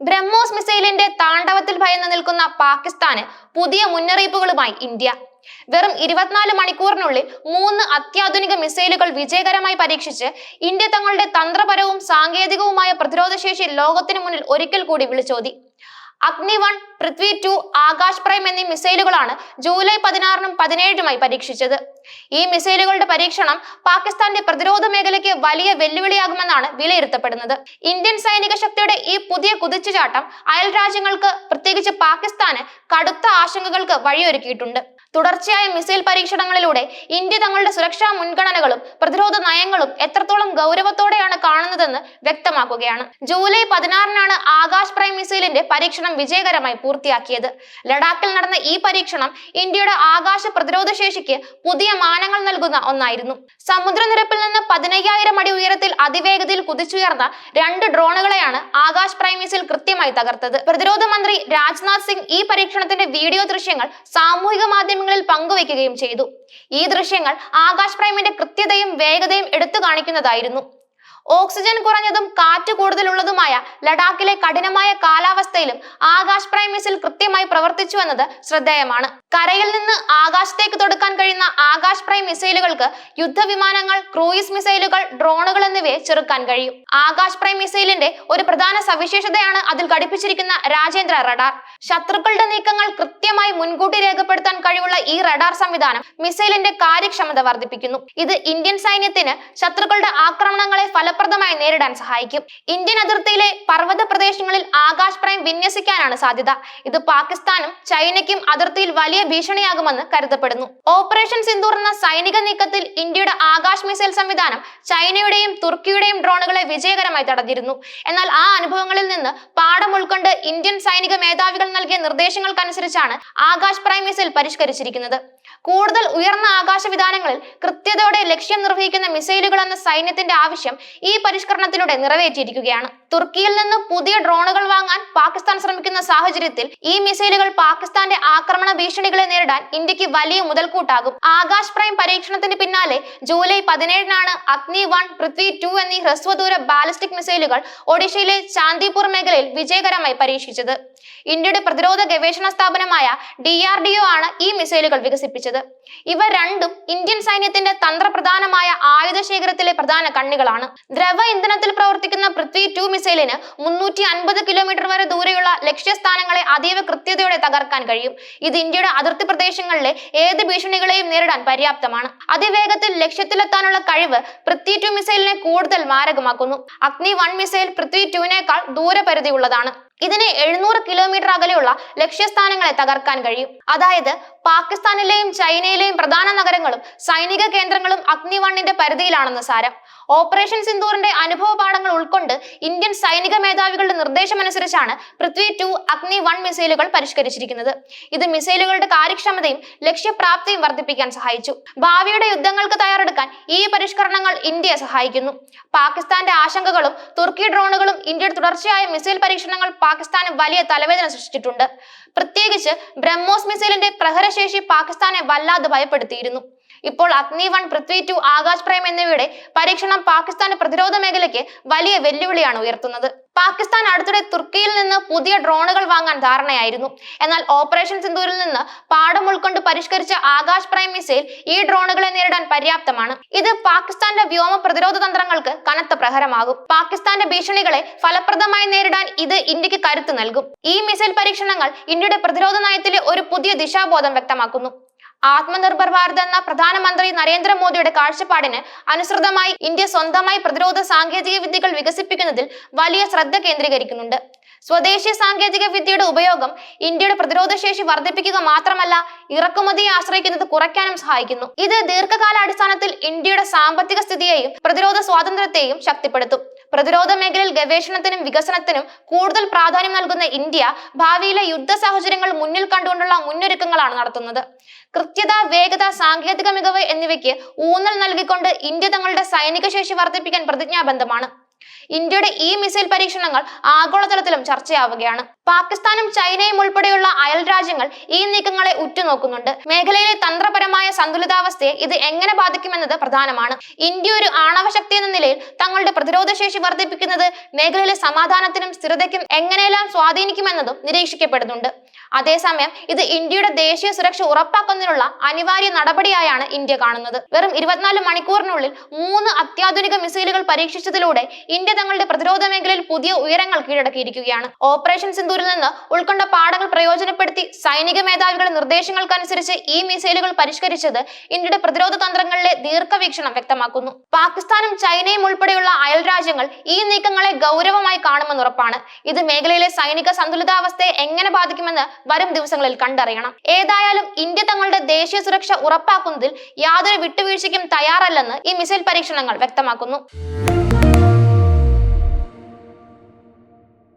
ബ്രഹ്മോസ് മിസൈലിന്റെ താണ്ഡവത്തിൽ ഭയന്ന് നിൽക്കുന്ന പാകിസ്ഥാന് പുതിയ മുന്നറിയിപ്പുകളുമായി ഇന്ത്യ. വെറും ഇരുപത്തിനാല് മണിക്കൂറിനുള്ളിൽ മൂന്ന് അത്യാധുനിക മിസൈലുകൾ വിജയകരമായി പരീക്ഷിച്ച് ഇന്ത്യ തങ്ങളുടെ തന്ത്രപരവും സാങ്കേതികവുമായ പ്രതിരോധശേഷി ലോകത്തിനു മുന്നിൽ ഒരിക്കൽ കൂടി വിളിച്ചോതി. Agni one Prithvi two Akash prime എന്നീ മിസൈലുകളാണ് ജൂലൈ പതിനാറിനും പതിനേഴിനുമായി പരീക്ഷിച്ചത്. ഈ മിസൈലുകളുടെ പരീക്ഷണം പാകിസ്ഥാന്റെ പ്രതിരോധ മേഖലയ്ക്ക് വലിയ വെല്ലുവിളിയാകുമെന്നാണ് വിലയിരുത്തപ്പെടുന്നത്. ഇന്ത്യൻ സൈനിക ശക്തിയുടെ ഈ പുതിയ കുതിച്ചുചാട്ടം അയൽ രാജ്യങ്ങൾക്ക് പ്രത്യേകിച്ച് പാകിസ്ഥാന് കടുത്ത ആശങ്കകൾക്ക് വഴിയൊരുക്കിയിട്ടുണ്ട്. തുടർച്ചയായ മിസൈൽ പരീക്ഷണങ്ങളിലൂടെ ഇന്ത്യ തങ്ങളുടെ സുരക്ഷാ മുൻഗണനകളും പ്രതിരോധ നയങ്ങളും എത്രത്തോളം ഗൗരവത്തോടെയാണ് കാണുന്നതെന്ന് വ്യക്തമാക്കുകയാണ്. ജൂലൈ പതിനാറിനാണ് ആകാശ് പ്രൈം മിസൈലിന്റെ പരീക്ഷണം വിജയകരമായി പൂർത്തിയാക്കിയത്. ലഡാക്കിൽ നടന്ന ഈ പരീക്ഷണം ഇന്ത്യയുടെ ആകാശ പ്രതിരോധ ശേഷിക്ക് പുതിയ മാനങ്ങൾ നൽകുന്ന ഒന്നായിരുന്നു. സമുദ്രനിരപ്പിൽ നിന്ന് പതിനയ്യായിരം അടി ഉയരത്തിൽ അതിവേഗതയിൽ കുതിച്ചുയർന്ന രണ്ട് ഡ്രോണുകളെയാണ് ആകാശ് പ്രൈം മിസൈൽ കൃത്യമായി തകർത്തത്. പ്രതിരോധ മന്ത്രി രാജ്നാഥ് സിംഗ് ഈ പരീക്ഷണത്തിന്റെ വീഡിയോ ദൃശ്യങ്ങൾ സാമൂഹിക മാധ്യമങ്ങളിൽ പങ്കുവയ്ക്കുകയും ചെയ്തു. ഈ ദൃശ്യങ്ങൾ ആകാശ് പ്രൈമിന്റെ കൃത്യതയും വേഗതയും എടുത്തു കാണിക്കുന്നതായിരുന്നു. ഓക്സിജൻ കുറഞ്ഞതും കാറ്റ് കൂടുതലുള്ളതുമായ ലഡാക്കിലെ കഠിനമായ കാലാവസ്ഥയിലും ആകാശ് പ്രൈം മിസൈൽ കൃത്യമായി പ്രവർത്തിച്ചു എന്നത് ശ്രദ്ധേയമാണ്. കരയിൽ നിന്ന് ആകാശത്തേക്ക് തൊടുക്കാൻ കഴിയുന്ന ആകാശ് പ്രൈം മിസൈലുകൾക്ക് യുദ്ധവിമാനങ്ങൾ ക്രൂയിസ് മിസൈലുകൾ ഡ്രോണുകൾ എന്നിവയെ ചെറുക്കാൻ കഴിയും. ആകാശ് പ്രൈം മിസൈലിന്റെ ഒരു പ്രധാന സവിശേഷതയാണ് അതിൽ ഘടിപ്പിച്ചിരിക്കുന്ന രാജേന്ദ്ര റഡാർ. ശത്രുക്കളുടെ നീക്കങ്ങൾ കൃത്യമായി മുൻകൂട്ടി രേഖപ്പെടുത്താൻ കഴിവുള്ള ഈ റഡാർ സംവിധാനം മിസൈലിന്റെ കാര്യക്ഷമത വർദ്ധിപ്പിക്കുന്നു. ഇത് ഇന്ത്യൻ സൈന്യത്തിന് ശത്രുക്കളുടെ ആക്രമണങ്ങളെ ഫലപ്രദമായി നേരിടാൻ സഹായിക്കും. ഇന്ത്യൻ അതിർത്തിയിലെ പർവത പ്രദേശങ്ങളിൽ ആകാശ് പ്രൈം വിന്യസിക്കാനാണ് സാധ്യത. ഇത് പാകിസ്ഥാനും ചൈനയ്ക്കും അതിർത്തിയിൽ വലിയ ഭീഷണിയാകുമെന്ന് കരുതപ്പെടുന്നു. ഓപ്പറേഷൻ സിന്ദൂർ എന്ന സൈനിക നീക്കത്തിൽ ഇന്ത്യയുടെ ആകാശ് മിസൈൽ സംവിധാനം ചൈനയുടെയും തുർക്കിയുടെയും ഡ്രോണുകളെ വിജയകരമായി തടഞ്ഞിരുന്നു. എന്നാൽ ആ അനുഭവങ്ങളിൽ നിന്ന് പാഠം ഉൾക്കൊണ്ട് ഇന്ത്യൻ സൈനിക മേധാവികൾ നൽകിയ നിർദ്ദേശങ്ങൾക്കനുസരിച്ചാണ് ആകാശ് പ്രൈം മിസൈൽ പരിഷ്കരിച്ചിരിക്കുന്നത്. കൂടുതൽ ഉയർന്ന ആകാശ വിധാനങ്ങളിൽ കൃത്യതയോടെ ലക്ഷ്യം നിർവഹിക്കുന്ന മിസൈലുകൾ എന്ന സൈന്യത്തിന്റെ ആവശ്യം ഈ പരിഷ്കരണത്തിലൂടെ നിറവേറ്റിയിരിക്കുകയാണ്. തുർക്കിയിൽ നിന്ന് പുതിയ ഡ്രോണുകൾ വാങ്ങാൻ പാകിസ്ഥാൻ ശ്രമിക്കുന്ന സാഹചര്യത്തിൽ ഈ മിസൈലുകൾ പാകിസ്ഥാന്റെ ആക്രമണ ഭീഷണികളെ നേരിടാൻ ഇന്ത്യയ്ക്ക് വലിയ മുതൽക്കൂട്ടാകും. ആകാശ് പ്രൈം പരീക്ഷണത്തിന് പിന്നാലെ ജൂലൈ പതിനേഴിനാണ് അഗ്നി വൺ പൃഥ്വി ടു എന്നീ ഹ്രസ്വദൂര ബാലിസ്റ്റിക് മിസൈലുകൾ ഒഡീഷയിലെ ചാന്ദിപൂർ മേഖലയിൽ വിജയകരമായി പരീക്ഷിച്ചത്. ഇന്ത്യയുടെ പ്രതിരോധ ഗവേഷണ സ്ഥാപനമായ ഡി ആർ ഡി ഒ ആണ് ഈ മിസൈലുകൾ വികസിപ്പിച്ചത്. ഇവ രണ്ടും ഇന്ത്യൻ സൈന്യത്തിന്റെ തന്ത്രപ്രധാനമായ ആയുധ ശേഖരത്തിലെ പ്രധാന കണ്ണികളാണ്. ദ്രവ ഇന്ധനത്തിൽ പ്രവർത്തിക്കുന്ന പൃഥ്വി ടു മിസൈലിന് മുന്നൂറ്റി അൻപത് കിലോമീറ്റർ വരെ ദൂരെയുള്ള ലക്ഷ്യസ്ഥാനങ്ങളെ അതീവ കൃത്യതയോടെ തകർക്കാൻ കഴിയും. ഇത് ഇന്ത്യയുടെ അതിർത്തി പ്രദേശങ്ങളിലെ ഏത് ഭീഷണികളെയും നേരിടാൻ പര്യാപ്തമാണ്. അതിവേഗത്തിൽ ലക്ഷ്യത്തിലെത്താനുള്ള കഴിവ് പൃഥ്വി ടു മിസൈലിനെ കൂടുതൽ മാരകമാക്കുന്നു. അഗ്നി വൺ മിസൈൽ പൃഥ്വി ടുവിനേക്കാൾ ദൂരപരിധി ഉള്ളതാണ്. ഇതിന് എഴുന്നൂറ് കിലോമീറ്റർ അകലെയുള്ള ലക്ഷ്യസ്ഥാനങ്ങളെ തകർക്കാൻ കഴിയും. അതായത് പാകിസ്ഥാനിലെയും ചൈനയിലെയും പ്രധാന നഗരങ്ങളും സൈനിക കേന്ദ്രങ്ങളും അഗ്നി വണ്ണിന്റെ പരിധിയിലാണെന്ന് സാരം. ഓപ്പറേഷൻ സിന്ദൂറിന്റെ അനുഭവ പാഠങ്ങൾ ഉൾക്കൊണ്ട് ഇന്ത്യൻ സൈനിക മേധാവികളുടെ നിർദ്ദേശമനുസരിച്ചാണ് പൃഥ്വി ടു അഗ്നി വൺ മിസൈലുകൾ പരിഷ്കരിച്ചിരിക്കുന്നത്. ഇത് മിസൈലുകളുടെ കാര്യക്ഷമതയും ലക്ഷ്യപ്രാപ്തിയും വർദ്ധിപ്പിക്കാൻ സഹായിച്ചു. ഭാവിയുടെ യുദ്ധങ്ങൾക്ക് തയ്യാറെടുക്കാൻ ഈ പരിഷ്കരണങ്ങൾ ഇന്ത്യയെ സഹായിക്കുന്നു. പാകിസ്ഥാന്റെ ആശങ്കകളും തുർക്കി ഡ്രോണുകളും ഇന്ത്യയുടെ തുടർച്ചയായ മിസൈൽ പരീക്ഷണങ്ങൾ പാകിസ്ഥാന് വലിയ തലവേദന സൃഷ്ടിച്ചിട്ടുണ്ട്. പ്രത്യേകിച്ച് ബ്രഹ്മോസ് മിസൈലിന്റെ പ്രഹരശേഷി പാകിസ്ഥാനെ വല്ലാതെ ഭയപ്പെടുത്തിയിരുന്നു. ഇപ്പോൾ Agni one Prithvi two Akash prime എന്നിവയുടെ പരീക്ഷണം പാകിസ്ഥാന്റെ പ്രതിരോധ മേഖലയ്ക്ക് വലിയ വെല്ലുവിളിയാണ് ഉയർത്തുന്നത്. പാകിസ്ഥാൻ അടുത്തിടെ തുർക്കിയിൽ നിന്ന് പുതിയ ഡ്രോണുകൾ വാങ്ങാൻ ധാരണയായിരുന്നു. എന്നാൽ ഓപ്പറേഷൻ സിന്ദൂരിൽ നിന്ന് പാഠം ഉൾക്കൊണ്ട് പരിഷ്കരിച്ച ആകാശ് പ്രൈം മിസൈൽ ഈ ഡ്രോണുകളെ നേരിടാൻ പര്യാപ്തമാണ്. ഇത് പാകിസ്ഥാന്റെ വ്യോമ പ്രതിരോധ തന്ത്രങ്ങൾക്ക് കനത്ത പ്രഹരമാകും. പാകിസ്ഥാന്റെ ഭീഷണികളെ ഫലപ്രദമായി നേരിടാൻ ഇത് ഇന്ത്യയ്ക്ക് കരുത്ത് നൽകും. ഈ മിസൈൽ പരീക്ഷണങ്ങൾ ഇന്ത്യയുടെ പ്രതിരോധ നയത്തിലെ ഒരു പുതിയ ദിശാബോധം വ്യക്തമാക്കുന്നു. ആത്മനിർഭർ ഭാരത് എന്ന പ്രധാനമന്ത്രി നരേന്ദ്രമോദിയുടെ കാഴ്ചപ്പാടിന് അനുസൃതമായി ഇന്ത്യ സ്വന്തമായി പ്രതിരോധ സാങ്കേതിക വിദ്യകൾ വികസിപ്പിക്കുന്നതിൽ വലിയ ശ്രദ്ധ കേന്ദ്രീകരിക്കുന്നുണ്ട്. സ്വദേശീയ സാങ്കേതിക വിദ്യയുടെ ഉപയോഗം ഇന്ത്യയുടെ പ്രതിരോധ ശേഷി വർദ്ധിപ്പിക്കുക മാത്രമല്ല ഇറക്കുമതിയെ ആശ്രയിക്കുന്നത് കുറയ്ക്കാനും സഹായിക്കുന്നു. ഇത് ദീർഘകാലാടിസ്ഥാനത്തിൽ ഇന്ത്യയുടെ സാമ്പത്തിക സ്ഥിതിയെയും പ്രതിരോധ സ്വാതന്ത്ര്യത്തെയും ശക്തിപ്പെടുത്തും. പ്രതിരോധ മേഖലയിൽ ഗവേഷണത്തിനും വികസനത്തിനും കൂടുതൽ പ്രാധാന്യം നൽകുന്ന ഇന്ത്യ ഭാവിയിലെ യുദ്ധ സാഹചര്യങ്ങൾ മുന്നിൽ കണ്ടുകൊണ്ടുള്ള മുന്നൊരുക്കങ്ങളാണ് നടത്തുന്നത്. കൃത്യത വേഗത സാങ്കേതിക മികവ് എന്നിവയ്ക്ക് ഊന്നൽ നൽകിക്കൊണ്ട് ഇന്ത്യ തങ്ങളുടെ സൈനിക ശേഷി വർദ്ധിപ്പിക്കാൻ പ്രതിജ്ഞാബദ്ധമാണ്. ഇന്ത്യയുടെ ഈ മിസൈൽ പരീക്ഷണങ്ങൾ ആഗോളതലത്തിലും ചർച്ചയാവുകയാണ്. പാകിസ്ഥാനും ചൈനയും ഉൾപ്പെടെയുള്ള അയൽ രാജ്യങ്ങൾ ഈ നീക്കങ്ങളെ ഉറ്റുനോക്കുന്നുണ്ട്. മേഖലയിലെ തന്ത്രപരമായ സന്തുലിതാവസ്ഥയെ ഇത് എങ്ങനെ ബാധിക്കുമെന്നത് പ്രധാനമാണ്. ഇന്ത്യ ഒരു ആണവ ശക്തി എന്ന നിലയിൽ തങ്ങളുടെ പ്രതിരോധ ശേഷി വർദ്ധിപ്പിക്കുന്നത് മേഖലയിലെ സമാധാനത്തിനും സ്ഥിരതയ്ക്കും എങ്ങനെയെല്ലാം സ്വാധീനിക്കുമെന്നതും നിരീക്ഷിക്കപ്പെടുന്നുണ്ട്. അതേസമയം ഇത് ഇന്ത്യയുടെ ദേശീയ സുരക്ഷ ഉറപ്പാക്കുന്നതിനുള്ള അനിവാര്യ നടപടിയായാണ് ഇന്ത്യ കാണുന്നത്. വെറും ഇരുപത്തിനാല് മണിക്കൂറിനുള്ളിൽ മൂന്ന് അത്യാധുനിക മിസൈലുകൾ പരീക്ഷിച്ചതിലൂടെ ഇന്ത്യ തങ്ങളുടെ പ്രതിരോധ മേഖലയിൽ പുതിയ ഉയരങ്ങൾ കീഴടക്കിയിരിക്കുകയാണ്. ഓപ്പറേഷൻ സിന്ദൂരിൽ നിന്ന് ഉൾക്കൊണ്ട പാഠങ്ങൾ പ്രയോജനപ്പെടുത്തി സൈനിക മേധാവികളുടെ നിർദ്ദേശങ്ങൾക്കനുസരിച്ച് ഈ മിസൈലുകൾ പരിഷ്കരിച്ചത് ഇന്ത്യയുടെ പ്രതിരോധ തന്ത്രങ്ങളിലെ ദീർഘവീക്ഷണം വ്യക്തമാക്കുന്നു. പാകിസ്ഥാനും ചൈനയും ഉൾപ്പെടെയുള്ള അയൽ രാജ്യങ്ങൾ ഈ നീക്കങ്ങളെ ഗൗരവമായി കാണുമെന്ന് ഉറപ്പാണ്. ഇത് മേഖലയിലെ സൈനിക സന്തുലിതാവസ്ഥയെ എങ്ങനെ ബാധിക്കുമെന്ന് വരും ദിവസങ്ങളിൽ കണ്ടറിയണം. ഏതായാലും ഇന്ത്യ തങ്ങളുടെ ദേശീയ സുരക്ഷ ഉറപ്പാക്കുന്നതിൽ യാതൊരു വിട്ടുവീഴ്ചയ്ക്കും തയ്യാറല്ലെന്ന് ഈ മിസൈൽ പരീക്ഷണങ്ങൾ വ്യക്തമാക്കുന്നു.